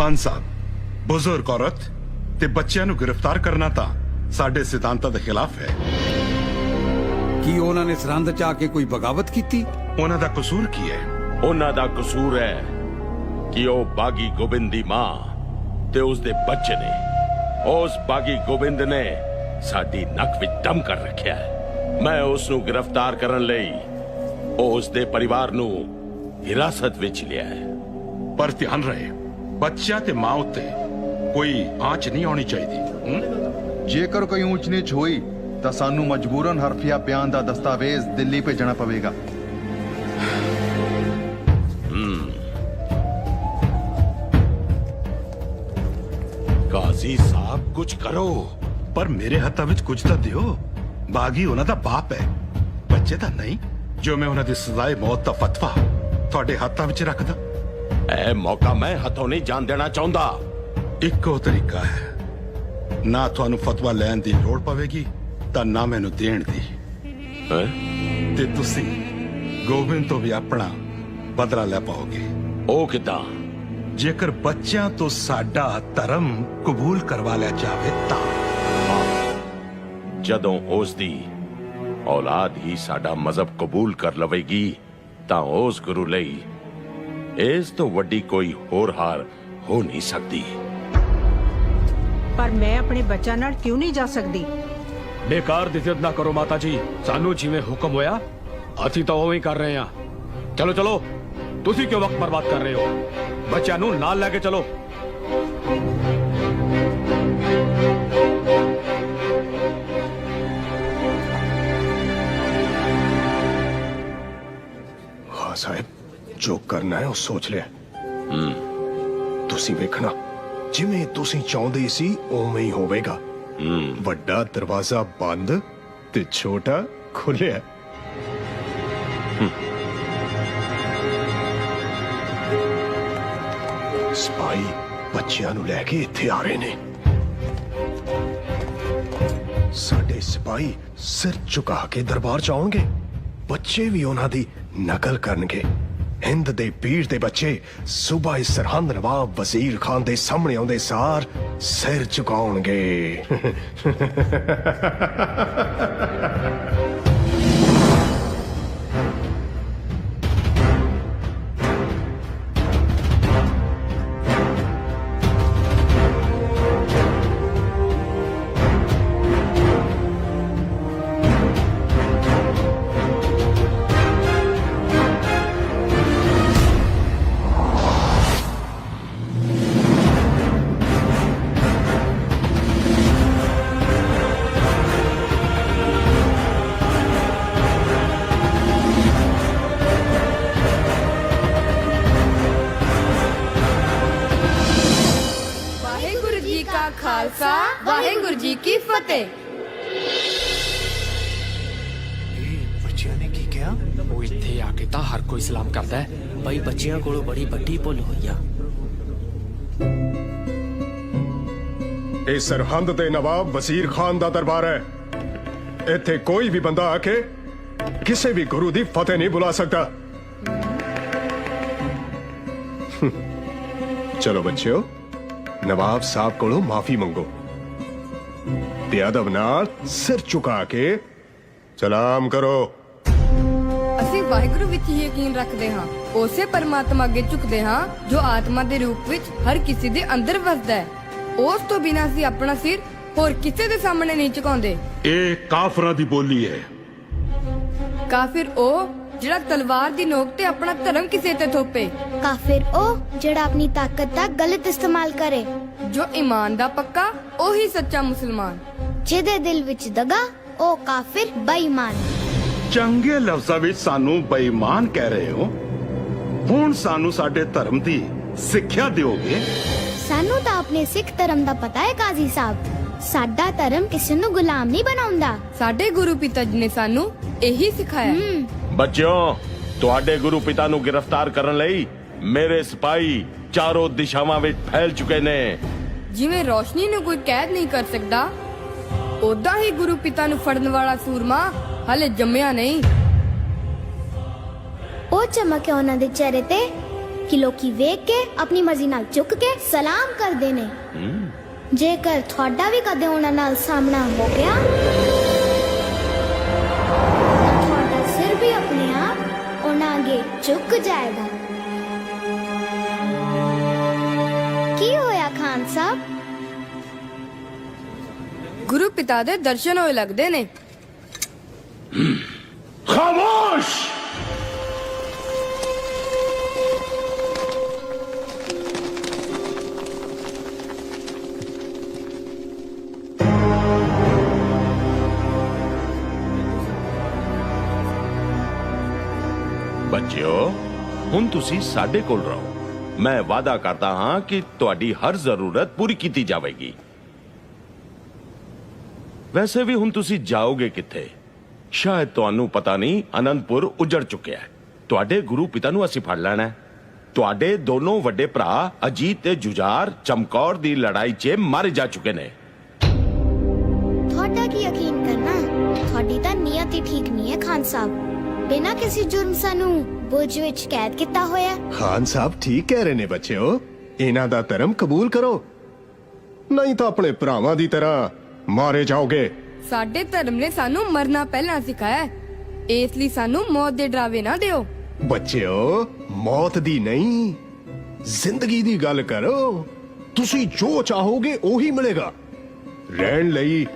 ਖਾਨ ਸਾਹਿਬ ਬਜ਼ੁਰਗ ਔਰਤ ਤੇ ਬੱਚਿਆਂ ਨੂੰ ਗ੍ਰਿਫਤਾਰ ਕਰਨਾ ਤਾਂ ਸਾਡੇ ਸਿਧਾਂਤਾਂ ਦੇ ਖਿਲਾਫ ਹੈ। ਕੀ ਉਹਨਾਂ ਨੇ ਸਰਹੰਦ ਚ ਆ ਕੇ ਕੋਈ ਬਗਾਵਤ ਕੀਤੀ? ਉਹਨਾਂ ਦਾ ਕਸੂਰ ਕੀ ਹੈ? ਉਹਨਾਂ ਦਾ ਕਸੂਰ ਹੈ ਕਿ ਉਹ ਬਾਗੀ ਗੋਬਿੰਦ ਦੀ ਮਾਂ ਤੇ ਉਸ ਦੇ ਬੱਚੇ ਨੇ। ਉਸ ਬਾਗੀ ਗੋਬਿੰਦ ਨੇ ਸਾਡੀ ਨੱਕ ਵਿੱਚ ਦਮ ਕਰ ਰੱਖਿਆ ਹੈ। ਮੈਂ ਉਸ ਨੂੰ ਗ੍ਰਿਫਤਾਰ ਕਰਨ ਲਈ ਉਸ ਦੇ ਪਰਿਵਾਰ ਨੂੰ ਹਿਰਾਸਤ ਵਿੱਚ ਲਿਆ ਹੈ। ਪਰ ਧਿਆਨ ਰਹੇ ਬੱਚਿਆਂ ਤੇ ਮਾਂ ਉੱਤੇ ਕੋਈ ਆਂਚ ਨਹੀਂ ਆਉਣੀ ਚਾਹੀਦੀ। ਹੂੰ? ਜੇਕਰ ਕੋਈ ਊਂਚ ਨੀਚ ਹੋਈ ਤਾਂ ਸਾਨੂੰ ਮਜਬੂਰਨ ਹਰਫੀਆ ਬਿਆਨ ਦਾ ਦਸਤਾਵੇਜ਼ ਦਿੱਲੀ ਭੇਜਣਾ ਪਵੇਗਾ। ਕਾਜ਼ੀ ਸਾਹਿਬ ਕੁਝ ਕਰੋ। ਪਰ ਮੇਰੇ ਹੱਥਾਂ ਵਿੱਚ ਕੁਝ ਤਾਂ ਦਿਓ। ਬਾਗੀ ਉਹਨਾਂ ਦਾ ਬਾਪ ਹੈ। ਬੱਚੇ ਤਾਂ ਨਹੀਂ। ਜੋ ਮੈਂ ਉਹਨਾਂ ਦੀ ਸਜ਼ਾਏ ਮੌਤ ਦਾ ਫਤਵਾ ਤੁਹਾਡੇ ਹੱਥਾਂ ਵਿੱਚ ਰੱਖਦਾ। ਇਹ ਮੌਕਾ ਮੈਂ ਹੱਥੋਂ ਨਹੀਂ ਜਾਣ ਦੇਣਾ ਚਾਹੁੰਦਾ। ਇੱਕੋ ਤਰੀਕਾ ਹੈ। ਨਾ ਤੁਹਾਨੂੰ ਫਤਵਾ ਲੈਣ ਦੀ ਲੋੜ ਪਵੇਗੀ ਤਾਂ ਨਾ ਮੈਨੂੰ ਦੇਣ ਦੀ। ਹੈਂ? ਤੇ ਤੁਸੀਂ ਗੋਬਿੰਦ ਤੋਂ ਵੀ ਆਪਣਾ ਬਦਲਾ ਲੈ ਪਾਓਗੇ। ਉਹ ਕਿਦਾਂ? ਜੇਕਰ ਬੱਚਿਆਂ ਤੋਂ ਸਾਡਾ ਧਰਮ ਕਬੂਲ ਕਰਵਾ ਲਿਆ ਜਾਵੇ ਤਾਂ। ਜਦੋਂ ਉਸ ਦੀ ਔਲਾਦ ਹੀ ਸਾਡਾ ਮਜ਼ਹਬ ਕਬੂਲ ਕਰ ਲਵੇਗੀ ਤਾਂ ਉਸ ਗੁਰੂ ਲਈ ਇਸ ਤੋਂ ਵੱਡੀ ਕੋਈ ਹੋਰ ਹਾਰ ਹੋ ਨਹੀਂ ਸਕਦੀ। ਪਰ ਮੈਂ ਆਪਣੇ ਬੱਚਿਆਂ ਨਾਲ ਕਿਉਂ ਨਹੀਂ ਜਾ ਸਕਦੀ? ਬੇਕਾਰ ਦੀ ਜ਼ਿੱਦ ਨਾ ਕਰੋ ਮਾਤਾ ਜੀ। ਸਾਨੂੰ ਜਿਵੇਂ ਹੁਕਮ ਹੋਇਆ ਅਸੀਂ ਤਾਂ ਉਵੇਂ ਹੀ ਕਰ ਰਹੇ ਹਾਂ। ਚਲੋ ਚਲੋ। ਤੁਸੀਂ ਕਿਉਂ ਵਕਤ ਬਰਬਾਦ ਕਰ ਰਹੇ ਹੋ? ਬੱਚਿਆਂ ਨੂੰ ਨਾਲ ਲੈ ਕੇ ਚਲੋ। ਕਰਨਾ ਹੈ ਉਹ ਸੋਚ ਲਿਆ। ਤੁਸੀਂ ਵੇਖਣਾ ਜਿਵੇਂ ਤੁਸੀਂ ਚਾਹੁੰਦੇ ਸੀ ਉਵੇਂ ਹੀ ਹੋਵੇਗਾ। ਵੱਡਾ ਦਰਵਾਜ਼ਾ ਬੰਦ ਤੇ ਛੋਟਾ ਖੁੱਲਿਆ ਸਪਾਈ ਬੱਚਿਆਂ ਨੂੰ ਲੈ ਕੇ ਇੱਥੇ ਆ ਰਹੇ ਨੇ। ਸਾਡੇ ਸਿਪਾਹੀ ਸਿਰ ਝੁਕਾ ਕੇ ਦਰਬਾਰ ਚ ਆਉਣਗੇ। ਬੱਚੇ ਵੀ ਉਹਨਾਂ ਦੀ ਨਕਲ ਕਰਨਗੇ। ਹਿੰਦ ਦੇ ਪੀਰ ਦੇ ਬੱਚੇ ਸੂਬਾ ਸਰਹੰਦ ਨਵਾਬ ਵਜ਼ੀਰ ਖਾਨ ਦੇ ਸਾਹਮਣੇ ਆਉਂਦੇ ਸਾਰ ਸਿਰ ਝੁਕਾਉਣਗੇ। ਇਹ ਸਰਹੰਦ ਦੇ ਨਵਾਬ ਵਜ਼ੀਰ ਖਾਨ ਦਾ ਦਰਬਾਰ ਹੈ। ਇੱਥੇ ਕੋਈ ਵੀ ਬੰਦਾ ਆ ਕੇ ਕਿਸੇ ਵੀ ਗੁਰੂ ਦੀ ਫਤਿਹ ਨਹੀਂ ਬੁਲਾ ਸਕਦਾ। ਚਲੋ ਬੱਚਿਓ, ਨਵਾਬ ਸਾਹਿਬ ਕੋਲੋਂ ਮਾਫੀ ਮੰਗੋ। ਤੇ ਅਦਬ ਨਾਲ ਸਿਰ ਝੁਕਾ ਕੇ ਸਲਾਮ ਕਰੋ। ਅਸੀਂ ਵਾਹਿਗੁਰੂ ਵਿੱਚ ਹੀ ਯਕੀਨ ਰੱਖਦੇ ਹਾਂ, ਉਸੇ ਪਰਮਾਤਮਾ ਅੱਗੇ ਝੁਕਦੇ ਹਾਂ ਜੋ ਆਤਮਾ ਦੇ ਰੂਪ ਵਿੱਚ ਹਰ ਕਿਸੇ ਦੇ ਅੰਦਰ ਵਸਦਾ ਹੈ। ਉਸ ਤੋਂ ਬਿਨਾਂ ਅਸੀਂ ਆਪਣਾ ਸਿਰ ਹੋਰ ਕਿਸੇ ਦੇ ਸਾਹਮਣੇ ਨਹੀਂ ਝੁਕਾਉਂਦੇ। ਇਹ ਕਾਫਰਾਂ ਦੀ ਬੋਲੀ ਹੈ। ਕਾਫਿਰ ਉਹ ਜਿਹੜਾ ਤਲਵਾਰ ਦੀ ਨੋਕ ਤੇ ਆਪਣਾ ਧਰਮ ਕਿਸੇ ਤੇ ਥੋਪੇ। ਕਾਫਿਰ ਉਹ ਜਿਹੜਾ ਆਪਣੀ ਤਾਕਤ ਦਾ ਗਲਤ ਇਸਤੇਮਾਲ ਕਰੇ। ਜੋ ਈਮਾਨ ਦਾ ਪੱਕਾ ਉਹੀ ਸੱਚਾ ਮੁਸਲਮਾਨ। ਜਿਹਦੇ ਦਿਲ ਵਿੱਚ ਦਗਾ ਉਹ ਕਾਫਿਰ ਬੇਈਮਾਨ। ਚੰਗੇ ਲਫ਼ਜ਼ਾਂ ਵਿੱਚ ਸਾਨੂੰ ਬੇਈਮਾਨ ਕਹਿ ਰਹੇ ਹੋ। ਹੁਣ ਸਾਨੂੰ ਸਾਡੇ ਧਰਮ ਦੀ ਸਿੱਖਿਆ ਦਿਓਗੇ। ਸਾਨੂੰ ਆਪਣੇ ਸਿੱਖ ਧਰਮ ਦਾ ਪਤਾ ਹੈ ਕਾਜ਼ੀ ਸਾਹਿਬ? ਸਾਡਾ ਧਰਮ ਕਿਸੇ ਨੂੰ ਗੁਲਾਮ ਨਹੀਂ ਬਣਾਉਂਦਾ। ਸਾਡੇ ਗੁਰੂ ਪਿਤਾ ਜੀ ਨੇ ਸਾਨੂੰ ਇਹੀ ਸਿਖਾਇਆ। ਹਮ, ਬੱਚਿਓ ਤੁਹਾਡੇ ਗੁਰੂ ਪਿਤਾ ਨੂੰ ਗ੍ਰਿਫਤਾਰ ਕਰਨ ਲਈ ਮੇਰੇ ਸਿਪਾਹੀ ਚਾਰੋਂ ਦਿਸ਼ਾਵਾਂ ਵਿੱਚ ਫੈਲ ਚੁੱਕੇ ਨੇ। ਜਿਵੇਂ ਰੋਸ਼ਨੀ ਨੂੰ ਕੋਈ ਕੈਦ ਨਹੀਂ ਕਰ ਸਕਦਾ ਉਦਾਂ ਹੀ ਗੁਰੂ ਪਿਤਾ ਨੂੰ ਫੜਨ ਵਾਲਾ ਸੂਰਮਾ ਹਲੇ ਜੰਮਿਆ ਨਹੀਂ। ਉਹ ਚਮਕ ਹੈ ਉਹਨਾਂ ਦੇ ਚਿਹਰੇ ਤੇ ਕਿ ਲੋਕੀ ਵੇਖ ਕੇ ਆਪਣੀ ਮਰਜ਼ੀ ਨਾਲ ਝੁਕ ਕੇ ਸਲਾਮ ਕਰਦੇ ਨੇ। ਜੇਕਰ ਤੁਹਾਡਾ ਵੀ ਕਦੇ ਉਹਨਾਂ ਨਾਲ ਸਾਹਮਣਾ ਹੋ ਗਿਆ ਤਾਂ ਤੁਹਾਡਾ ਸਿਰ ਵੀ ਆਪਣੇ ਆਪ ਉਹਨਾਂ ਅੱਗੇ ਝੁਕ ਜਾਏਗਾ। ਕੀ ਹੋਇਆ ਖਾਨ ਸਾਹਿਬ? ਗੁਰੂ ਪਿਤਾ ਦੇ ਦਰਸ਼ਨ ਹੋਏ ਲੱਗਦੇ ਨੇ। ਤੁਸੀਂ ਸਾਡੇ ਕੋਲ ਰਹੋ। ਮੈਂ ਵਾਅਦਾ ਕਰਦਾ ਹਾਂ ਕਿ ਤੁਹਾਡੀ ਹਰ ਜ਼ਰੂਰਤ ਪੂਰੀ ਕੀਤੀ ਜਾਵੇਗੀ। ਵੈਸੇ ਵੀ ਹੁਣ ਤੁਸੀਂ ਜਾਓਗੇ ਕਿੱਥੇ? ਸ਼ਾਇਦ ਤੁਹਾਨੂੰ ਪਤਾ ਨਹੀਂ, ਅਨੰਦਪੁਰ ਉਜੜ ਚੁੱਕਿਆ ਹੈ। ਤੁਹਾਡੇ ਗੁਰੂ ਪਿਤਾ ਨੂੰ ਅਸੀਂ ਫੜ ਲੈਣਾ ਹੈ। ਤੁਹਾਡੇ ਦੋਨੋਂ ਵੱਡੇ ਭਰਾ ਅਜੀਤ ਤੇ ਜੁਝਾਰ ਚਮਕੌਰ ਦੀ ਲੜਾਈ 'ਚ ਮਾਰੇ ਜਾ ਚੁੱਕੇ ਨੇ। ਤੁਹਾਡਾ ਕੀ ਯਕੀਨ ਕਰਨਾ ਤੁਹਾਡੀ ਤਾਂ ਨੀਅਤ ਹੀ ਠੀਕ ਨਹੀਂ ਹੈ ਖਾਨ ਸਾਹਿਬ। ਬਿਨਾਂ ਕਿਸੇ ਜੁਰਮ ਸਾਨੂੰ ਬੁਰਜ ਵਿੱਚ ਕੈਦ ਕੀਤਾ ਹੋਇਆ। ਖਾਨ ਸਾਹਿਬ ਠੀਕ ਕਹਿ ਰਹੇ ਨੇ ਬੱਚਿਓ। ਇਹਨਾਂ ਦਾ ਧਰਮ ਕਬੂਲ ਕਰੋ। ਨਹੀਂ ਤਾਂ ਆਪਣੇ ਭਰਾਵਾਂ ਦੀ ਤਰ੍ਹਾਂ ਮਾਰੇ ਜਾਓਗੇ। ਸਾਡੇ ਧਰਮ ਨੇ ਸਾਨੂੰ ਮਰਨਾ ਪਹਿਲਾਂ ਸਿਖਾਇਆ ਹੈ। ਇਸ ਲਈ ਸਾਨੂੰ ਮੌਤ ਦੇ ਡਰਾਵੇ ਨਾ ਦਿਓ। ਬੱਚਿਓ ਮੌਤ ਦੀ ਨਹੀਂ ਜ਼ਿੰਦਗੀ ਦੀ ਗੱਲ ਕਰੋ। ਤੁਸੀਂ ਜੋ ਚਾਹੋਗੇ ਉਹੀ ਮਿਲੇਗਾ। ਰਹਿਣ ਲਈ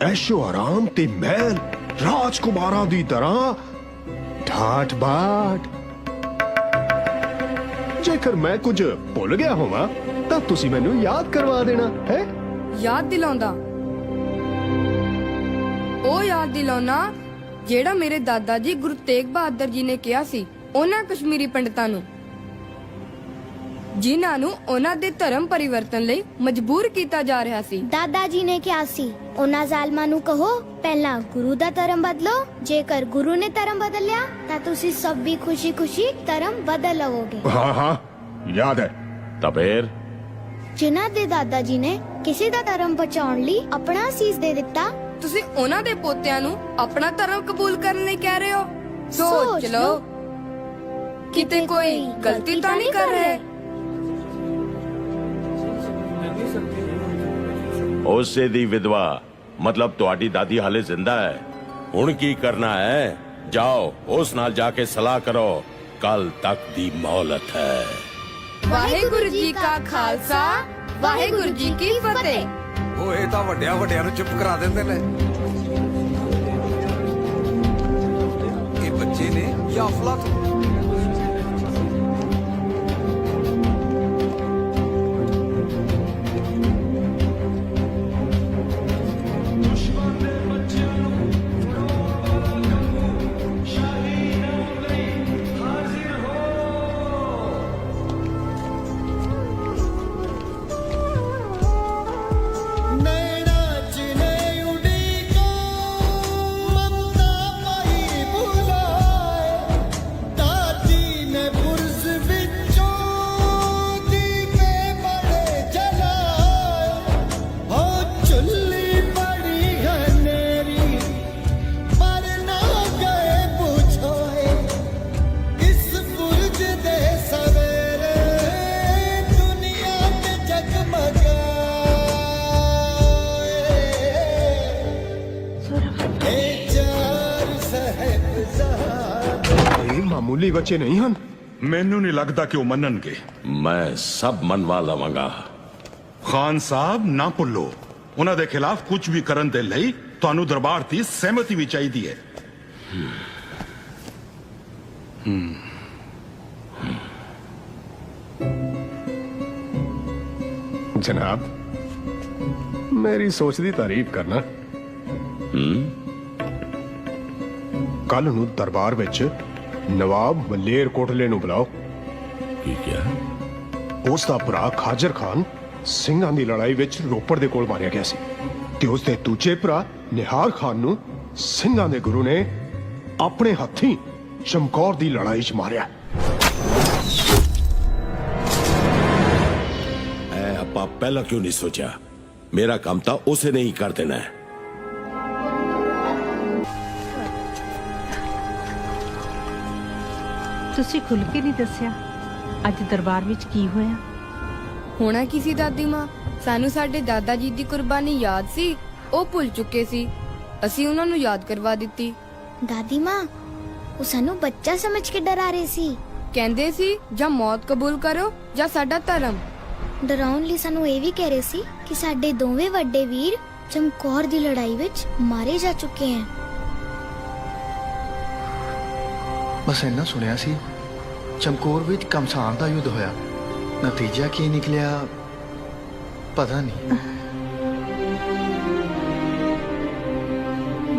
ਐਸ਼ੋ ਆਰਾਮ ਤੇ ਮਹਿਲ ਰਾਜਕੁਮਾਰਾਂ ਦੀ ਤਰ੍ਹਾਂ ਠਾਠ ਬਾਟ ਜੇਕਰ ਮੈਂ ਕੁਝ ਭੁੱਲ ਗਿਆ ਹੋਵਾਂ, ਤਾਂ ਤੁਸੀਂ ਮੈਨੂੰ ਯਾਦ ਕਰਵਾ ਦੇਣਾ, ਹੈ? ਯਾਦ ਦਿਲਾਉਂਦਾ। ਉਹ ਯਾਦ ਦਿਲਾਉਣਾ ਜਿਹੜਾ ਮੇਰੇ ਦਾਦਾ ਜੀ ਗੁਰੂ ਤੇਗ ਬਹਾਦਰ ਜੀ ਨੇ ਕਿਹਾ ਸੀ, ਉਹਨਾਂ ਕਸ਼ਮੀਰੀ ਪੰਡਤਾਂ ਨੂੰ। ਜਿਨ੍ਹਾਂ ਨੂੰ ਉਹਨਾਂ ਦੇ ਧਰਮ ਪਰਿਵਰਤਨ ਲਈ ਮਜਬੂਰ ਕੀਤਾ ਜਾ ਰਿਹਾ ਸੀ। ਦਾਦਾ ਜੀ ਨੇ ਕਿਹਾ ਸੀ ਉਹਨਾਂ ਜ਼ਾਲਮਾਂ ਨੂੰ ਕਹੋ ਪਹਿਲਾਂ ਗੁਰੂ ਦਾ ਧਰਮ ਬਦਲੋ ਜੇਕਰ ਗੁਰੂ ਨੇ ਧਰਮ ਬਦਲਿਆ ਤਾਂ ਤੁਸੀਂ ਸਭ ਵੀ ਖੁਸ਼ੀ-ਖੁਸ਼ੀ ਧਰਮ ਬਦਲ ਲਵੋਗੇ। ਹਾਂ ਹਾਂ ਯਾਦ ਹੈ। ਤਾਂ ਫੇਰ ਜਿਨ੍ਹਾਂ ਦੇ ਦਾਦਾ ਜੀ ਨੇ ਕਿਸੇ ਦਾ ਧਰਮ ਬਚਾਉਣ ਲਈ ਆਪਣਾ ਸੀਸ ਦੇ ਦਿੱਤਾ ਤੁਸੀਂ ਉਹਨਾਂ ਦੇ ਪੋਤਿਆਂ ਨੂੰ ਆਪਣਾ ਧਰਮ ਕਬੂਲ ਕਰਨ ਲਈ ਕਹਿ ਰਹੇ ਹੋ? ਸੋਚ ਲਓ। ਕਿਤੇ ਕੋਈ ਗਲਤੀ ਤਾਂ ਨਹੀਂ ਕਰ ਰਿਹਾ? ਉਸੇ ਦੀ ਵਿਧਵਾ। ਮਤਲਬ ਤੁਹਾਡੀ ਦਾਦੀ ਹਾਲੇ ਜ਼ਿੰਦਾ ਹੈ। ਹੁਣ ਕੀ ਕਰਨਾ ਹੈ? ਜਾਓ ਉਸ ਨਾਲ ਜਾ ਕੇ ਸਲਾਹ ਕਰੋ। ਕੱਲ ਤੱਕ ਦੀ ਮੌਲਤ ਹੈ। ਵਾਹਿਗੁਰੂ ਜੀ ਕਾ ਖਾਲਸਾ ਵਾਹਿਗੁਰੂ ਜੀ ਕੀ ਫਤਿਹ। ਉਹ ਇਹ ਤਾਂ ਵੱਡਿਆਂ ਵੱਡਿਆਂ ਨੂੰ ਚੁੱਪ ਕਰਾ ਦਿੰਦੇ ਨੇ। ਇਹ ਬੱਚੇ ਨੇ ਜਾਂ ਅਫਲਾਤੂਨ ਬੱਚੇ ਨਹੀਂ ਹਨ? ਮੈਨੂੰ ਨਹੀਂ ਲੱਗਦਾ ਕਿ ਉਹ ਮੰਨਣਗੇ। ਮੈਂ ਸਭ ਮਨਵਾ ਲਵਾਂਗਾ। ਖਾਨ ਸਾਹਿਬ ਨਾ ਭੁੱਲੋ। ਉਹਨਾਂ ਦੇ ਖਿਲਾਫ ਕੁਝ ਵੀ ਕਰਨ ਦੇ ਲਈ ਤੁਹਾਨੂੰ ਦਰਬਾਰ ਦੀ ਸਹਿਮਤੀ ਵੀ ਚਾਹੀਦੀ ਹੈ। ਜਨਾਬ ਮੇਰੀ ਸੋਚ ਦੀ ਤਾਰੀਫ ਕਰਨਾ। ਕੱਲ ਨੂੰ ਦਰਬਾਰ ਵਿੱਚ ਨਵਾਬ ਮਲੇਰ ਕੋਟਲੇ ਨੂੰ ਬੁਲਾਓ ਕੀ ਕਿਹਾ ਉਸ ਦਾ ਭਰਾ ਖਾਜਰ ਖਾਨ ਸਿੰਘਾਂ ਦੀ ਲੜਾਈ ਵਿੱਚ ਰੋਪੜ ਦੇ ਕੋਲ ਮਾਰਿਆ ਗਿਆ ਸੀ ਤੇ ਉਸ ਦੇ ਦੂਜੇ ਭਰਾ ਨਿਹਾਰ ਖਾਨ ਨੂੰ ਸਿੰਘਾਂ ਦੇ ਗੁਰੂ ਨੇ ਆਪਣੇ ਹੱਥੀਂ ਚਮਕੌਰ ਦੀ ਲੜਾਈ 'ਚ ਮਾਰਿਆ ਐ ਆਪਾਂ ਪਹਿਲਾਂ ਕਿਉਂ ਨਹੀਂ ਸੋਚਿਆ ਮੇਰਾ ਕੰਮ ਤਾਂ ਉਸੇ ਨੇ ਹੀ ਕਰ ਦੇਣਾ ਹੈ ਤੁਸੀਂ ਖੁੱਲ ਕੇ ਨਹੀਂ ਦੱਸਿਆ ਅੱਜ ਦਰਬਾਰ ਵਿੱਚ ਕੀ ਹੋਇਆ? ਹੋਣਾ ਕਿਸੇ ਦਾਦੀ ਮਾਂ? ਸਾਨੂੰ ਸਾਡੇ ਦਾਦਾ ਜੀ ਦੀ ਕੁਰਬਾਨੀ ਯਾਦ ਸੀ। ਉਹ ਭੁੱਲ ਚੁੱਕੇ ਸੀ। ਅਸੀਂ ਉਹਨਾਂ ਨੂੰ ਯਾਦ ਕਰਵਾ ਦਿੱਤੀ। ਦਾਦੀ ਮਾਂ ਉਹ ਸਾਨੂੰ ਬੱਚਾ ਸਮਝ ਕੇ ਡਰਾ ਰਹੇ ਸੀ। ਕਹਿੰਦੇ ਸੀ ਜਾਂ ਮੌਤ ਕਬੂਲ ਕਰੋ ਜਾਂ ਸਾਡਾ ਧਰਮ। ਡਰਾਉਣ ਲਈ ਸਾਨੂੰ ਇਹ ਵੀ ਕਹਿ ਰਹੇ ਸੀ ਕਿ ਸਾਡੇ ਦੋਵੇਂ ਵੱਡੇ ਵੀਰ ਚਮਕੌਰ ਦੀ ਲੜਾਈ ਵਿੱਚ ਮਾਰੇ ਜਾ ਚੁੱਕੇ ਹਨ। ਬਸ ਇੰਨਾ ਸੁਣਿਆ ਸੀ। ਚਮਕੌਰ ਵਿੱਚ ਕਮਸਾਨ ਦਾ ਯੁੱਧ ਹੋਇਆ। ਨਤੀਜਾ ਕੀ ਨਿਕਲਿਆ ਪਤਾ ਨਹੀਂ।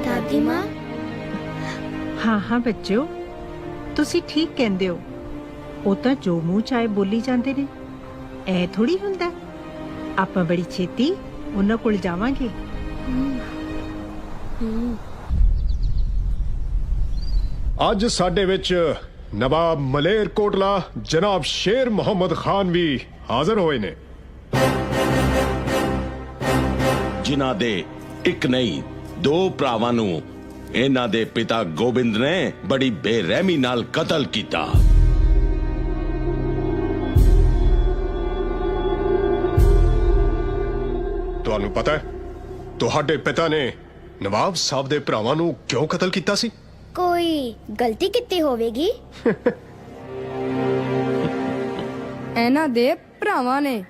ਦਾਦੀ ਮਾਂ? ਹਾਂ ਹਾਂ ਬੱਚਿਓ। ਤੁਸੀਂ ਠੀਕ ਕਹਿੰਦੇ ਹੋ। ਉਹ ਤਾਂ ਜੋ ਮੂੰਹ ਚਾਏ ਬੋਲੀ ਜਾਂਦੇ ਨੇ। ਐ ਥੋੜੀ ਹੁੰਦਾ। ਆਪਾਂ ਬੜੀ ਛੇਤੀ ਉਹਨਾਂ ਕੋਲ ਜਾਵਾਂਗੇ। ਅੱਜ ਸਾਡੇ ਵਿੱਚ ਨਵਾਬ ਮਲੇਰ ਕੋਟਲਾ ਜਨਾਬ ਸ਼ੇਰ ਮੁਹੰਮਦ ਖਾਨ ਵੀ ਹਾਜ਼ਰ ਹੋਏ ਨੇ। ਜਿਨ੍ਹਾਂ ਦੇ ਇੱਕ ਨਹੀਂ ਦੋ ਭਰਾਵਾਂ ਨੂੰ ਇਹਨਾਂ ਦੇ ਪਿਤਾ ਗੋਬਿੰਦ ਨੇ ਬੜੀ ਬੇਰਹਿਮੀ ਨਾਲ ਕਤਲ ਕੀਤਾ। ਤੁਹਾਨੂੰ ਪਤਾ ਹੈ ਤੁਹਾਡੇ ਪਿਤਾ ਨੇ ਨਵਾਬ ਸਾਹਿਬ ਦੇ ਭਰਾਵਾਂ ਨੂੰ ਕਿਉਂ ਕਤਲ ਕੀਤਾ ਸੀ? ਕੋਈ ਗਲਤੀ ਕੀਤੀ ਹੋਵੇਗੀ? ਇਹਨਾਂ ਦੇ ਭਰਾਵਾਂ ਨੇ।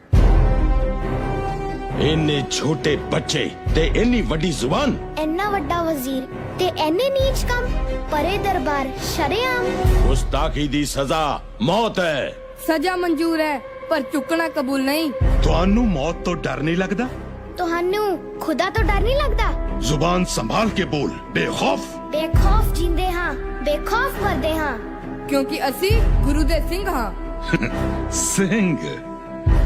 ਇੰਨੇ ਛੋਟੇ ਬੱਚੇ ਤੇ ਇੰਨੀ ਵੱਡੀ ਜ਼ੁਬਾਨ। ਇੰਨਾ ਵੱਡਾ ਵਜ਼ੀਰ ਤੇ ਐਨੇ ਨੀਚ ਕੰਮ ਪਰੇ ਦਰਬਾਰ ਸ਼ਰੇਆਮ। ਗੁਸਤਾਖੀ ਦੀ ਸਜ਼ਾ ਮੌਤ ਹੈ। ਸਜ਼ਾ ਮਨਜ਼ੂਰ ਹੈ ਪਰ ਚੁੱਕਣਾ ਕਬੂਲ ਨਹੀਂ। ਤੁਹਾਨੂੰ ਮੌਤ ਤੋਂ ਡਰ ਨਹੀਂ ਲੱਗਦਾ? ਤੁਹਾਨੂੰ ਖੁਦਾ ਤੋਂ ਡਰ ਨਹੀਂ ਲੱਗਦਾ? ਜ਼ੁਬਾਨ ਸੰਭਾਲ ਕੇ ਬੋਲ ਬੇਖੌਫ। ਬੇਖੌਫ ਜਿੰਦੇ ਹਾਂ ਬੇਖੌਫ ਮਰਦੇ ਹਾਂ। ਕਿਉਂਕਿ ਅਸੀਂ ਗੁਰੂ ਦੇ ਸਿੰਘ ਹਾਂ। ਸਿੰਘ।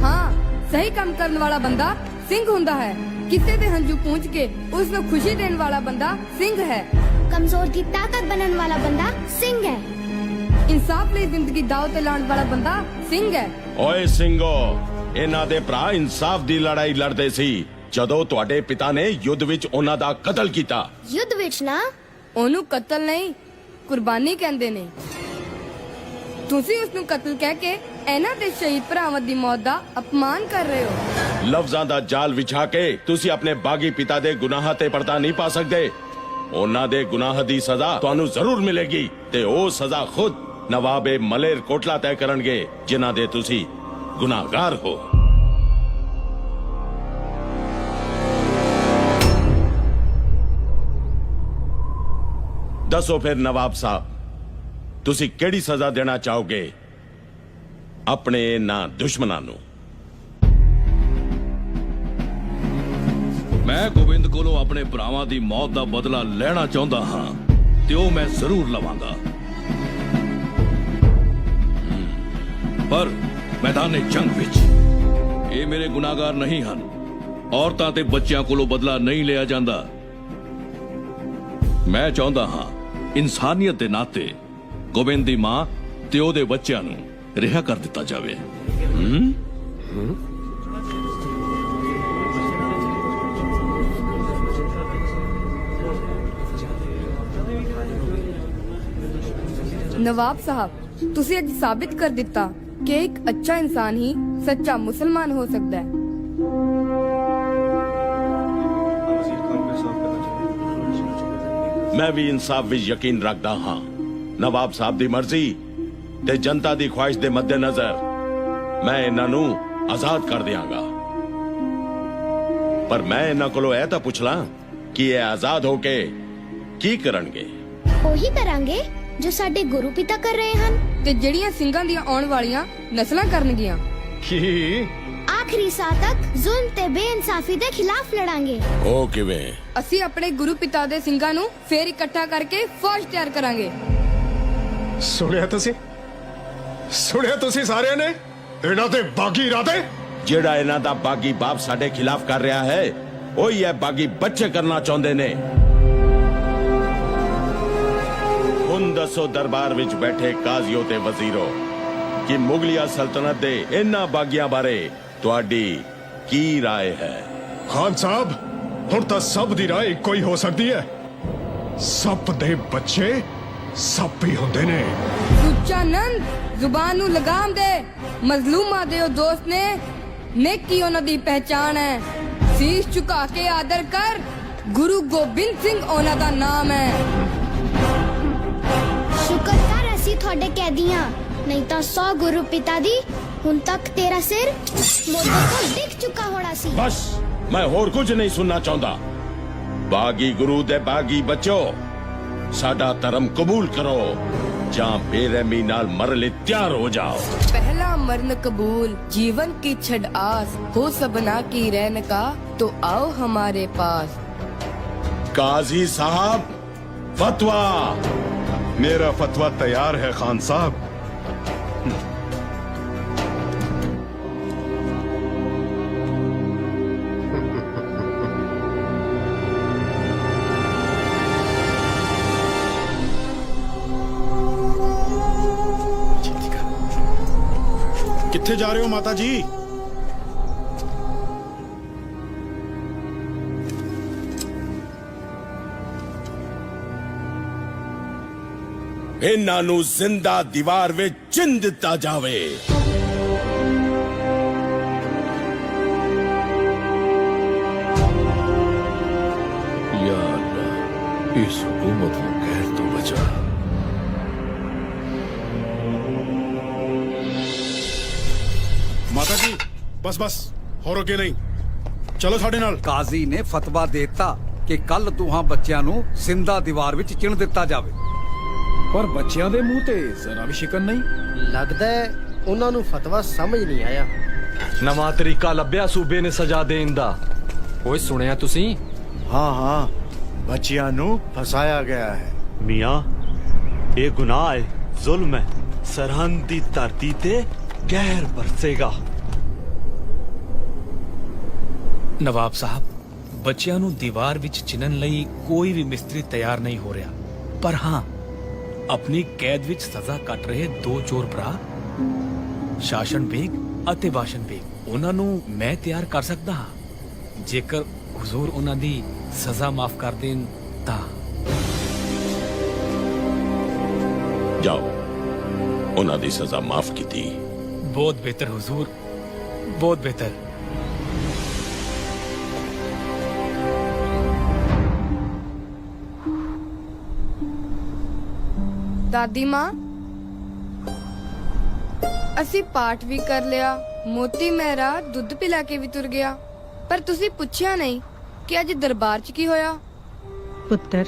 ਹਾਂ ਸਹੀ ਕੰਮ ਕਰਨ ਵਾਲਾ ਬੰਦਾ ਸਿੰਘ ਹੁੰਦਾ ਹੈ। ਕਿਸੇ ਦੇ ਹੰਝੂ ਪੂੰਝ ਕੇ ਉਸ ਨੂੰ ਖੁਸ਼ੀ ਦੇਣ ਵਾਲਾ ਬੰਦਾ ਸਿੰਘ ਹੈ। ਕਮਜ਼ੋਰ ਦੀ ਤਾਕਤ ਬਣਨ ਵਾਲਾ ਬੰਦਾ ਸਿੰਘ ਹੈ। ਇਨਸਾਫ ਲਈ ਜ਼ਿੰਦਗੀ ਦਾਅ ਤੇ ਲਾਉਣ ਵਾਲਾ ਬੰਦਾ ਸਿੰਘ ਹੈ। ਓਏ ਸਿੰਘੋ ਇਹਨਾਂ ਦੇ ਭਰਾ ਇਨਸਾਫ ਦੀ ਲੜਾਈ ਲੜਦੇ ਸੀ। ਜਦੋਂ ਤੁਹਾਡੇ ਪਿਤਾ ਨੇ ਯੁੱਧ ਵਿੱਚ ਉਹਨਾਂ ਦਾ ਕਤਲ ਕੀਤਾ। ਯੁੱਧ ਵਿੱਚ ਨਾ? ਉਹਨੂੰ ਕਤਲ ਨਹੀਂ ਕੁਰਬਾਨੀ ਕਹਿੰਦੇ ਨੇ। ਤੁਸੀਂ ਉਸ ਨੂੰ ਕਤਲ ਕਹਿ ਕੇ ਇਹਨਾਂ ਦੇ ਸ਼ਹੀਦ ਭਰਾਵਾਂ ਦੀ ਮੌਤ ਦਾ ਅਪਮਾਨ ਕਰ ਰਹੇ ਹੋ। ਲਫ਼ਜ਼ਾਂ ਦਾ ਜਾਲ ਵਿਛਾ ਕੇ ਤੁਸੀਂ ਆਪਣੇ ਬਾਗੀ ਪਿਤਾ ਦੇ ਗੁਨਾਹਾਂ ਤੇ ਪਰਦਾ ਨਹੀਂ ਪਾ ਸਕਦੇ। ਉਹਨਾਂ ਦੇ ਗੁਨਾਹ ਦੀ ਸਜ਼ਾ ਤੁਹਾਨੂੰ ਜ਼ਰੂਰ ਮਿਲੇਗੀ ਤੇ ਉਹ ਸਜ਼ਾ ਖੁਦ ਨਵਾਬੇ ਮਲੇਰ ਕੋਟਲਾ ਤੈਅ ਕਰਨਗੇ ਜਿਨ੍ਹਾਂ ਦੇ ਤੁਸੀਂ ਗੁਨਾਹਗਾਰ ਹੋ। ਦੱਸੋ ਫਿਰ ਨਵਾਬ ਸਾਹਿਬ, ਤੁਸੀਂ ਕਿਹੜੀ ਸਜ਼ਾ ਦੇਣਾ ਚਾਹੋਗੇ? ਆਪਣੇ ਨਾ ਦੁਸ਼ਮਣਾਂ ਨੂੰ। ਮੈਂ ਗੋਬਿੰਦ ਕੋਲੋਂ ਆਪਣੇ ਭਰਾਵਾਂ ਦੀ ਮੌਤ ਦਾ ਬਦਲਾ ਲੈਣਾ ਚਾਹੁੰਦਾ ਹਾਂ, ਤੇ ਉਹ ਮੈਂ ਜ਼ਰੂਰ ਲਵਾਂਗਾ। ਪਰ ਮੈਦਾਨੇ ਜੰਗ ਵਿੱਚ ਇਹ ਮੇਰੇ ਗੁਨਾਹਗਾਰ ਨਹੀਂ ਹਨ। ਔਰਤਾਂ ਤੇ ਬੱਚਿਆਂ ਕੋਲੋਂ ਬਦਲਾ ਨਹੀਂ ਲਿਆ ਜਾਂਦਾ। ਮੈਂ ਚਾਹੁੰਦਾ ਹਾਂ ਇਨਸਾਨੀਅਤ ਦੇ ਨਾਤੇ ਗੋਬਿੰਦ ਦੀ ਮਾਂ ਤੇ ਉਹਦੇ ਬੱਚਿਆਂ ਨੂੰ ਰਿਹਾ ਕਰ ਦਿੱਤਾ ਜਾਵੇ। ਨਵਾਬ ਸਾਹਿਬ ਤੁਸੀਂ ਅੱਜ ਸਾਬਿਤ ਕਰ ਦਿੱਤਾ ਕਿ ਇੱਕ ਅੱਛਾ ਇਨਸਾਨ ਹੀ ਸੱਚਾ ਮੁਸਲਮਾਨ ਹੋ ਸਕਦਾ ਹੈ। ਮੈਂ ਵੀ ਇਨਸਾਫ ਵਿੱਚ ਯਕੀਨ ਰੱਖਦਾ ਹਾਂ। ਨਵਾਬ ਸਾਹਿਬ ਦੀ ਮਰਜ਼ੀ ਤੇ ਜਨਤਾ ਦੀ ਖੁਆਇਸ਼ ਦੇ ਮੱਦੇਨਜ਼ਰ ਮੈਂ ਇਹਨਾਂ ਨੂੰ ਆਜ਼ਾਦ ਕਰ ਦਿਆਂਗਾ। ਪਰ ਮੈਂ ਇਹਨਾਂ ਕੋਲੋਂ ਇਹ ਤਾਂ ਪੁੱਛ ਲਾਂ ਕਿ ਇਹ ਆਜ਼ਾਦ ਹੋ ਕੇ ਕੀ ਕਰਨਗੇ। ਉਹੀ ਕਰਾਂਗੇ ਜੋ ਸਾਡੇ ਗੁਰੂ ਪਿਤਾ ਕਰ ਰਹੇ ਹਨ। ਤੇ ਜਿਹੜੀਆਂ ਸਿੰਘਾਂ ਦੀਆਂ ਆਉਣ ਵਾਲੀਆਂ ਨਸਲਾਂ ਕਰਨਗੀਆਂ। ਕੀ? ਆਖਰੀ ਸਾਹ ਤੱਕ ਜ਼ੁਲਮ ਤੇ ਬੇਇਨਸਾਫੀ ਦੇ ਖਿਲਾਫ ਲੜਾਂਗੇ। ਉਹ ਕਿਵੇਂ? ਅਸੀਂ ਆਪਣੇ ਗੁਰੂ ਪਿਤਾ ਦੇ ਸਿੰਘਾਂ ਨੂੰ ਫੇਰ ਇਕੱਠਾ ਕਰਕੇ ਫੌਜ ਤਿਆਰ ਕਰਾਂਗੇ। ਸੁਣਿਆ ਤੁਸੀਂ? ਸੁਣਿਆ ਤੁਸੀਂ ਸਾਰਿਆਂ ਨੇ? ਇਹਨਾਂ ਦੇ ਬਾਗੀ ਇਰਾਦੇ? ਜਿਹੜਾ ਇਹਨਾਂ ਦਾ ਬਾਗੀ ਬਾਪ ਸਾਡੇ ਖਿਲਾਫ ਕਰ ਰਿਹਾ ਹੈ ਉਹੀ ਇਹ ਬਾਗੀ ਬੱਚੇ ਕਰਨਾ ਚਾਹੁੰਦੇ ਨੇ। ਹੁਣ ਦੱਸੋ ਦਰਬਾਰ ਵਿੱਚ ਬੈਠੇ ਕਾਜ਼ੀਓ ਤੇ ਵਜ਼ੀਰੋ ਕਿ ਮੁਗਲਿਆ ਸਲਤਨਤ ਦੇ ਇਹਨਾਂ ਬਾਗੀਆਂ ਬਾਰੇ ਤੁਹਾਡੀ ਕੀ رائے ਹੈ ਖਾਨ ਸਾਹਿਬ ਹੁਣ ਤਾਂ ਸਭ ਦੀ ਰਾਏ ਇੱਕੋ ਹੀ ਹੋ ਸਕਦੀ ਹੈ ਸੱਪ ਦੇ ਬੱਚੇ ਸੱਪ ਹੀ ਹੁੰਦੇ ਨੇ ਸੁੱਚਾ ਨੰਦ ਜ਼ੁਬਾਨ ਨੂੰ ਲਗਾਮ ਦੇ ਮਜ਼ਲੂਮਾਂ ਦੇ ਉਹ ਦੋਸਤ ਨੇ ਨੇਕੀ ਉਹਨਾਂ ਦੀ ਪਹਿਚਾਨ ਹੈ ਸੀਸ ਝੁਕਾ ਕੇ ਆਦਰ ਕਰ ਗੁਰੂ ਗੋਬਿੰਦ ਸਿੰਘ ਉਹਨਾਂ ਦਾ ਨਾਮ ਹੈ ਸ਼ੁਕਰ ਕਰ ਅਸੀਂ ਤੁਹਾਡੇ ਕੈਦੀਆਂ ਨਹੀਂ ਤਾਂ 100 ਗੁਰੂ ਪਿਤਾ ਦੀ ਹੁਣ ਤੱਕ ਤੇਰਾ ਸਿਰ ਮੋਢੇ ਤੋਂ ਡਿੱਗ ਚੁੱਕਾ ਹੋਣਾ ਸੀ ਬਸ ਮੈਂ ਹੋਰ ਕੁਝ ਨਹੀਂ ਸੁਣਨਾ ਚਾਹੁੰਦਾ ਬਾਗੀ ਗੁਰੂ ਦੇ ਬਾਗੀ ਬੱਚੋ ਸਾਡਾ ਧਰਮ ਕਬੂਲ ਕਰੋ ਜਾਂ ਬੇਰਹਿਮੀ ਨਾਲ ਮਰਨ ਲਈ ਤਿਆਰ ਹੋ ਜਾਓ पहला मरण कबूल जीवन की छड़ आस हो सबना की रहन का तो आओ हमारे पास काजी साहब फतवा मेरा फतवा तैयार है खान साहब ਕਿੱਥੇ ਜਾ ਰਹੇ ਹੋ ਮਾਤਾ ਜੀ? ਇਹਨਾਂ ਨੂੰ ਜ਼ਿੰਦਾ ਦੀਵਾਰ ਵਿੱਚ ਚਿੰਨ ਦਿੱਤਾ ਜਾਵੇ। ਯਾਰ, ਇਸ ਹਕੂਮਤ ਨੂੰ ਕਹਿਰ ਤੋਂ ਬਚਾ। ਮਾਤਾ ਜੀ ਬਸ ਬਸ ਹੋਰ ਅੱਗੇ ਨਹੀਂ। ਚਲੋ ਸਾਡੇ ਨਾਲ। ਕਾਜ਼ੀ ਨੇ ਫਤਵਾ ਦਿੱਤਾ ਕਿ ਕੱਲ ਦੋਹਾਂ ਬੱਚਿਆਂ ਨੂੰ ਸਿੰਦਾ ਦੀਵਾਰ ਵਿੱਚ ਚਿਣ ਦਿੱਤਾ ਜਾਵੇ। ਪਰ ਬੱਚਿਆਂ ਦੇ ਮੂੰਹ ਤੇ ਜ਼ਰਾ ਵੀ ਸ਼ਿਕਨ ਨਹੀਂ। ਲੱਗਦਾ ਹੈ ਉਹਨਾਂ ਨੂੰ ਫਤਵਾ ਸਮਝ ਨਹੀਂ ਆਇਆ। ਨਵਾਂ ਤਰੀਕਾ ਲੱਭਿਆ ਸੂਬੇ ਨੇ ਸਜ਼ਾ ਦੇਣ ਦਾ। ਓਏ ਸੁਣਿਆ ਤੁਸੀਂ? ਹਾਂ ਹਾਂ ਬੱਚਿਆਂ ਨੂੰ ਫਸਾਇਆ ਗਿਆ ਹੈ। ਮੀਆਂ ਇਹ ਗੁਨਾਹ ਹੈ ਜ਼ੁਲਮ ਹੈ। ਸਰਹੰਦ ਦੀ ਧਰਤੀ ਤੇ ਕਹਿਰ ਬਰਸੇਗਾ। ਨਵਾਬ ਸਾਹਿਬ ਬੱਚਿਆਂ ਨੂੰ ਦੀਵਾਰ ਵਿੱਚ ਚਿਣਨ ਲਈ ਕੋਈ ਵੀ ਮਿਸਤਰੀ ਤਿਆਰ ਨਹੀਂ ਹੋ ਰਿਹਾ। ਪਰ ਹਾਂ ਆਪਣੀ ਕੈਦ ਵਿੱਚ ਸਜ਼ਾ ਕੱਟ ਰਹੇ ਦੋ ਚੋਰ ਭਰਾ ਸ਼ਾਸਨ ਬੇਗ ਅਤੇ ਵਾਸ਼ਨ ਬੇਗ ਉਹਨਾਂ ਨੂੰ ਮੈਂ ਤਿਆਰ ਕਰ ਸਕਦਾ ਹਾਂ। ਜੇਕਰ ਹਜ਼ੂਰ ਉਹਨਾਂ ਦੀ ਸਜ਼ਾ ਮਾਫ ਕਰ ਦੇਣ ਤਾਂ। ਜਾਓ। ਉਹਨਾਂ ਦੀ ਸਜ਼ਾ ਮਾਫ ਕੀਤੀ। ਬਹੁਤ ਬਿਹਤਰ ਹਜ਼ੂਰ ਬਹੁਤ ਬਿਹਤਰ। ਦਾਦੀ ਮਾਂ? ਅਸੀਂ ਪਾਠ ਵੀ ਕਰ ਲਿਆ ਮੋਤੀ ਮਹਿਰਾ ਦੁੱਧ ਪਿਲਾ ਕੇ ਵੀ ਤੁਰ ਗਿਆ। ਪਰ ਤੁਸੀਂ ਪੁੱਛਿਆ ਨਹੀਂ ਕਿ ਅੱਜ ਦਰਬਾਰ 'ਚ ਕੀ ਹੋਇਆ? ਪੁੱਤਰ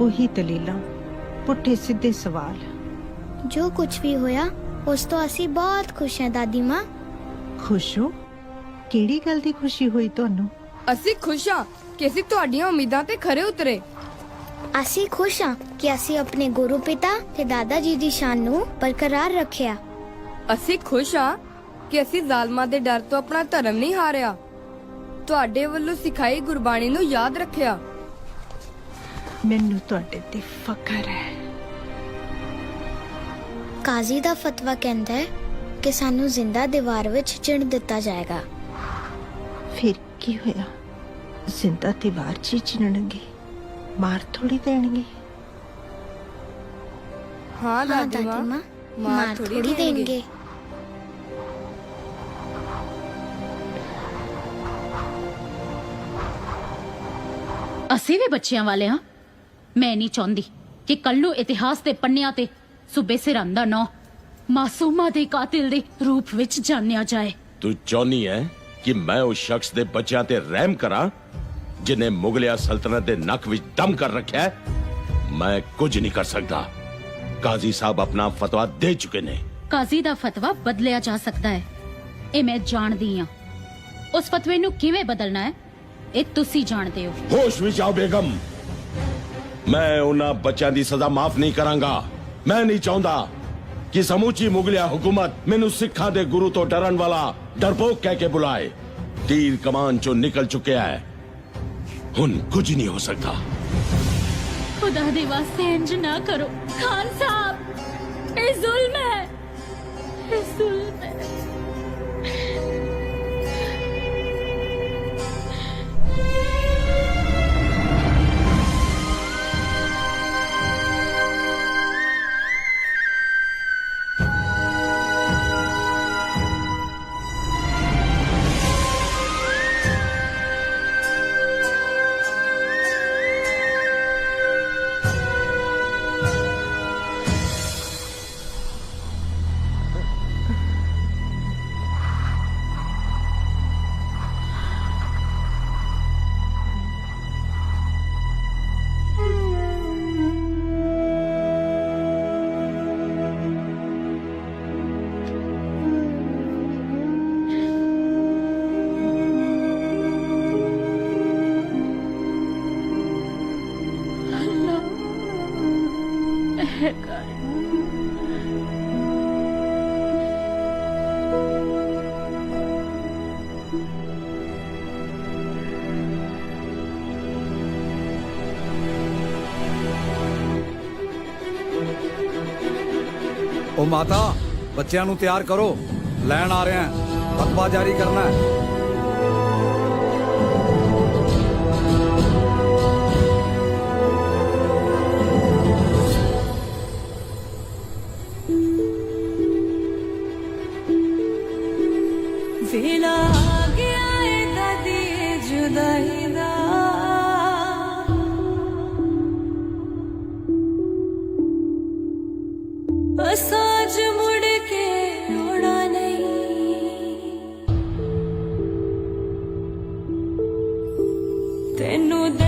ਉਹੀ ਦਲੀਲਾਂ ਪੁੱਠੇ ਸਿੱਧੇ ਸਵਾਲ। ਜੋ ਕੁਝ ਵੀ ਹੋਇਆ ਉਸ ਤੋਂ ਅਸੀਂ ਬਹੁਤ ਖੁਸ਼ ਹਾਂ ਦਾਦੀ ਮਾਂ। ਖੁਸ਼ ਹੋ? ਕਿਹੜੀ ਗੱਲ ਦੀ ਖੁਸ਼ੀ ਹੋਈ ਤੁਹਾਨੂੰ? ਅਸੀਂ ਖੁਸ਼ ਹਾਂ ਕਿ ਅਸੀਂ ਤੁਹਾਡੀਆਂ ਉਮੀਦਾਂ ਤੇ ਖਰੇ ਉਤਰੇ। ਅਸੀਂ ਖੁਸ਼ ਹਾਂ ਕਿ ਅਸੀਂ ਆਪਣੇ ਗੁਰੂ ਪਿਤਾ ਤੇ ਦਾਦਾ ਜੀ ਦੀ ਸ਼ਾਨ ਨੂੰ ਬਰਕਰਾਰ ਰੱਖਿਆ। ਅਸੀਂ ਖੁਸ਼ ਹਾਂ ਕਿ ਅਸੀਂ ਜ਼ਾਲਮਾਂ ਦੇ ਡਰ ਤੋਂ ਆਪਣਾ ਧਰਮ ਨਹੀਂ ਹਾਰਿਆ। ਤੁਹਾਡੇ ਵੱਲੋਂ ਸਿਖਾਈ ਗੁਰਬਾਣੀ ਨੂੰ ਯਾਦ ਰੱਖਿਆ। ਮੈਨੂੰ ਤੁਹਾਡੇ ਤੇ ਫਖਰ ਹੈ। ਕਾਜ਼ੀ ਦਾ ਫਤਵਾ ਕਹਿੰਦਾ ਹੈ ਕਿ ਸਾਨੂੰ ਜ਼ਿੰਦਾ ਦੀਵਾਰ ਵਿੱਚ ਚਿਣ ਦਿੱਤਾ ਜਾਏਗਾ। ਫਿਰ ਕੀ ਹੋਇਆ? ਜ਼ਿੰਦਾ ਦੀਵਾਰ 'ਚ ਹੀ ਚਿਣਨਗੇ। ਮਾਰ ਥੋੜੀ ਦੇਣਗੇ। ਹਾਂ ਦਾਦੀ ਮਾਂ ਮਾਰ ਥੋੜੀ ਦੇਣਗੇ। ਅਸੀਂ ਵੀ ਬੱਚਿਆਂ ਵਾਲੇ ਹਾਂ। ਮੈਂ ਨਹੀਂ ਚਾਹੁੰਦੀ ਕਿ ਕੱਲ ਨੂੰ ਇਤਿਹਾਸ ਦੇ ਪੰਨਿਆਂ ਤੇ ਸੂਬੇ ਸਿਰਾਂ ਦਾ ਨਾਂ ਮਾਸੂਮਾਂ ਦੇ ਕਾਤਿਲ ਦੇ ਰੂਪ ਵਿੱਚ ਜਾਣਿਆ ਜਾਏ। ਤੂੰ ਚਾਹੁੰਦੀ ਹੈ ਕਿ ਮੈਂ ਉਸ ਸ਼ਖਸ ਦੇ ਬੱਚਿਆਂ ਤੇ ਰਹਿਮ ਕਰਾਂ? ਜਿਨੇ ਮੁਗਲਿਆ ਸਲਤਨਤ ਦੇ ਨੱਕ ਵਿੱਚ ਦਮ ਕਰ ਰੱਖਿਆ ਹੈ ਮੈਂ ਕੁਝ ਨਹੀਂ ਕਰ ਸਕਦਾ। ਕਾਜ਼ੀ ਸਾਹਿਬ ਆਪਣਾ ਫਤਵਾ ਦੇ ਚੁੱਕੇ ਨੇ। ਕਾਜ਼ੀ ਦਾ ਫਤਵਾ ਬਦਲਿਆ ਜਾ ਸਕਦਾ ਹੈ। ਇਹ ਮੈਂ ਜਾਣਦੀ ਹਾਂ। ਉਸ ਫਤਵੇ ਨੂੰ ਕਿਵੇਂ ਬਦਲਣਾ ਹੈ ਇਹ ਤੁਸੀਂ ਜਾਣਦੇ ਹੋ। ਹੋਸ਼ ਵਿੱਚ ਆਓ ਬੇਗਮ। ਮੈਂ ਉਹਨਾਂ ਬੱਚਿਆਂ ਦੀ ਸਜ਼ਾ ਮਾਫ ਨਹੀਂ ਕਰਾਂਗਾ। ਮੈਂ ਨਹੀਂ ਚਾਹੁੰਦਾ ਕਿ ਸਮੂਚੀ ਮੁਗਲਿਆ ਹੁਕੂਮਤ ਮੈਨੂੰ ਸਿੱਖਾਂ ਦੇ ਗੁਰੂ ਤੋਂ ਡਰਨ ਵਾਲਾ ਡਰਪੋਕ ਕਹਿ ਕੇ ਬੁਲਾਏ। ਤੀਰ ਕਮਾਨ ਚੋਂ ਨਿਕਲ ਚੁੱਕਿਆ ਹੈ। ਹੁਣ ਕੁਝ ਨਹੀਂ ਹੋ ਸਕਦਾ। ਖੁਦਾ ਦੇ ਵਾਸਤੇ ਇੰਜ ਨਾ ਕਰੋ। ਖਾਨ ਸਾਹਿਬ, ਇਹ ਜ਼ੁਲਮ ਹੈ। ਇਹ ਜ਼ੁਲਮ ਹੈ। ਹੈ ਕਾਰਨ ਉਹ ਮਾਤਾ, ਬੱਚਿਆਂ ਨੂੰ ਤਿਆਰ ਕਰੋ। ਲੈਣ ਆ ਰਿਹਾ ਹਾਂ। ਫਤਵਾ ਜਾਰੀ ਕਰਨਾ ਹੈ। ਤੈਨੂੰ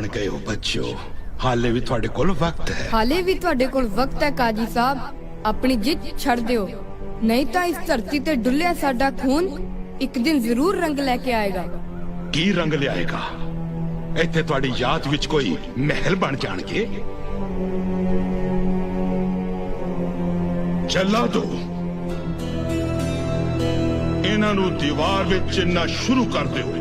ਬਣ ਗਏ ਹੋ ਬੱਚੋ ਹਾਲੇ ਵੀ ਤੁਹਾਡੇ ਕੋਲ ਵਕਤ ਹੈ। ਹਾਲੇ ਵੀ ਤੁਹਾਡੇ ਕੋਲ ਵਕਤ ਹੈ ਕਾਜੀ ਸਾਹਿਬ। ਆਪਣੀ ਜਿੱਦ ਛੱਡ ਦਿਓ। ਨਹੀਂ ਤਾਂ ਇਸ ਧਰਤੀ ਤੇ ਡੁੱਲਿਆ ਸਾਡਾ ਖੂਨ ਇੱਕ ਦਿਨ ਜ਼ਰੂਰ ਰੰਗ ਲੈ ਕੇ ਆਏਗਾ। ਕੀ ਰੰਗ ਲਿਆਏਗਾ? ਇੱਥੇ ਤੁਹਾਡੀ ਯਾਦ ਵਿੱਚ ਕੋਈ ਮਹਿਲ ਬਣ ਜਾਣਗੇ? ਜੱਲਾ ਦੋ। ਇਹਨਾਂ ਨੂੰ ਦੀਵਾਰ ਵਿੱਚ ਚਿੰਨਾ ਸ਼ੁਰੂ ਕਰਦੇ ਹੋਏ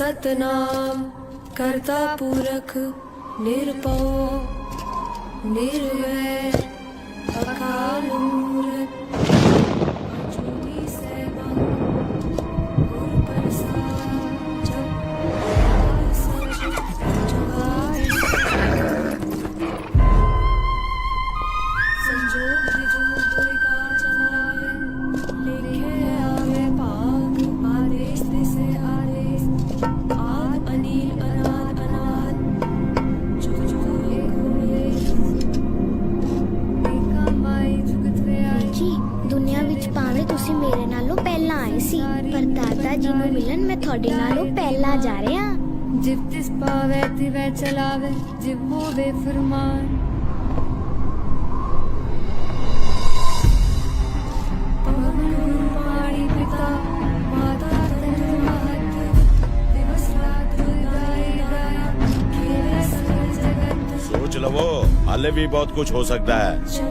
ਸਤਨਾਮ ਕਰਤਾ ਪੁਰਖ ਨਿਰਭਉ ਨਿਰਵੈਰ ਅਕਾਲ ਮੂਰਤ। बहुत कुछ हो सकता है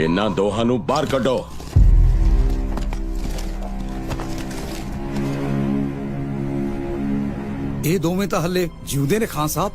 ਇਹਨਾਂ ਦੋਹਾਂ ਨੂੰ ਬਾਹਰ ਕੱਢੋ। ਇਹ ਦੋਵੇਂ ਤਾਂ ਹੱਲੇ ਜਿਉਂਦੇ ਨੇ ਖਾਨ ਸਾਹਿਬ।